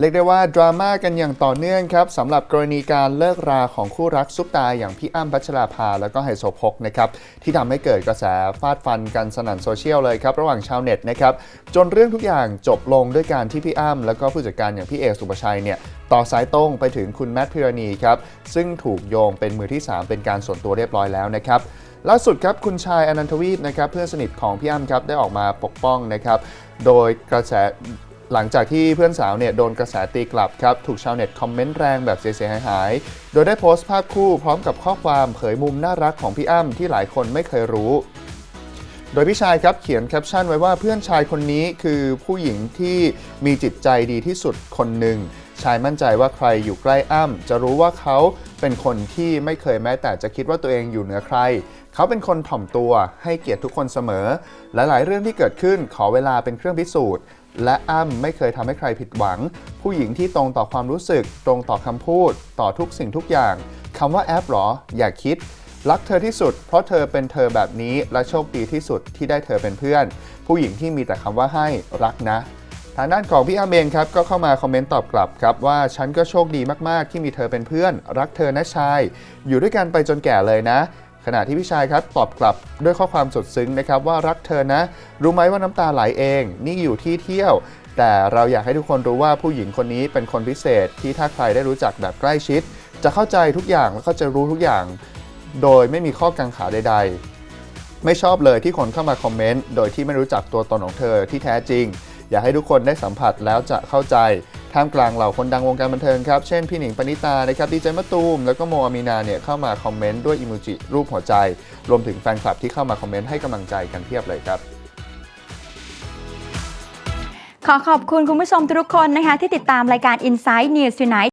เรียกได้ว่าดราม่ากันอย่างต่อเนื่องครับสำหรับกรณีการเลิกราของคู่รักซุปตาอย่างพี่อ้ำพัชราภา แล้วก็ไฮโซโพกนะครับที่ทำให้เกิดกระแสฟาดฟันกันสนั่นโซเชียลเลยครับระหว่างชาวเน็ตนะครับจนเรื่องทุกอย่างจบลงด้วยการที่พี่อ้ำแล้วก็ผู้จัดการอย่างพี่เอกสุปชัยเนี่ยต่อสายตรงไปถึงคุณแมทพิรณีครับซึ่งถูกโยงเป็นมือที่ 3 เป็นการส่วนตัวเรียบร้อยแล้วนะครับล่าสุดครับคุณชายอนันทวีปนะครับเพื่อนสนิทของพี่อ้ำครับได้ออกมาปกป้องนะครับโดยกระแส หลังจากที่เพื่อนสาวเนี่ยโดนกระแสตีกลับครับ ถูกชาวเน็ตคอมเมนต์แรงแบบเสียหายโดยได้โพสต์ภาพคู่พร้อมกับข้อความเผยมุมน่ารักของพี่อ้ำที่หลายคนไม่เคยรู้ โดยพี่ชายครับเขียนแคปชั่นไว้ว่าเพื่อนชายคนนี้คือผู้หญิงที่มีจิตใจดีที่สุดคนหนึ่ง ชายมั่นใจว่าใครอยู่ใกล้อ้ำจะรู้ว่าเขาเป็นคนที่ไม่เคยแม้แต่จะคิดว่าตัวเองอยู่เหนือใครเขาเป็นคนถ่อมตัวให้เกียรติทุกคนเสมอและหลายเรื่องที่เกิดขึ้นขอเวลาเป็นเครื่องพิสูจน์ และอ้ำไม่เคยทำให้ใครผิดหวัง ผู้หญิงที่ตรงต่อความรู้สึก ตรงต่อคำพูด ต่อทุกสิ่งทุกอย่างคำว่าแอปหรอ อย่าคิด รักเธอที่สุด เพราะเธอเป็นเธอแบบนี้และโชคดีที่สุดที่ได้เธอเป็นเพื่อน ผู้หญิงที่มีแต่คำว่าให้รักนะทางด้านของพี่อาเมงครับก็เข้ามาคอมเมนต์ตอบกลับครับว่าฉันก็โชคดีมากๆ ที่มีเธอเป็นเพื่อน รักเธอนะชาย อยู่ด้วยกันไปจนแก่เลยนะ ขณะที่พี่ชายครับตอบกลับด้วยข้อความสดซึ้งนะครับว่ารักเธอนะ รู้ไหมว่าน้ำตาไหลเอง นี่อยู่ที่เที่ยว แต่เราอยากให้ทุกคนรู้ว่าผู้หญิงคนนี้เป็นคนพิเศษ ที่ถ้าใครได้รู้จักแบบใกล้ชิด จะเข้าใจทุกอย่างแล้วก็จะรู้ทุกอย่าง โดยไม่มีข้อกังขาใด ๆ ไม่ชอบเลยที่คนเข้ามาคอมเมนต์โดยที่ไม่รู้จักตัวตนของเธอที่แท้จริง อยากให้ทุกคนได้สัมผัสแล้วจะเข้าใจ ท่ามกลางเหล่าคนดังวงการบันเทิงครับ เช่นพี่หนิงปณิตานะครับดีเจมะตูม แล้วก็โมอามีนาเนี่ยเข้ามาคอมเมนต์ด้วยอิมูจิรูปหัวใจ รวมถึงแฟนคลับที่เข้ามาคอมเมนต์ให้กำลังใจกันเพียบเลยครับขอขอบคุณคุณผู้ชมทุกคนนะคะที่ติดตามรายการ Inside News Tonight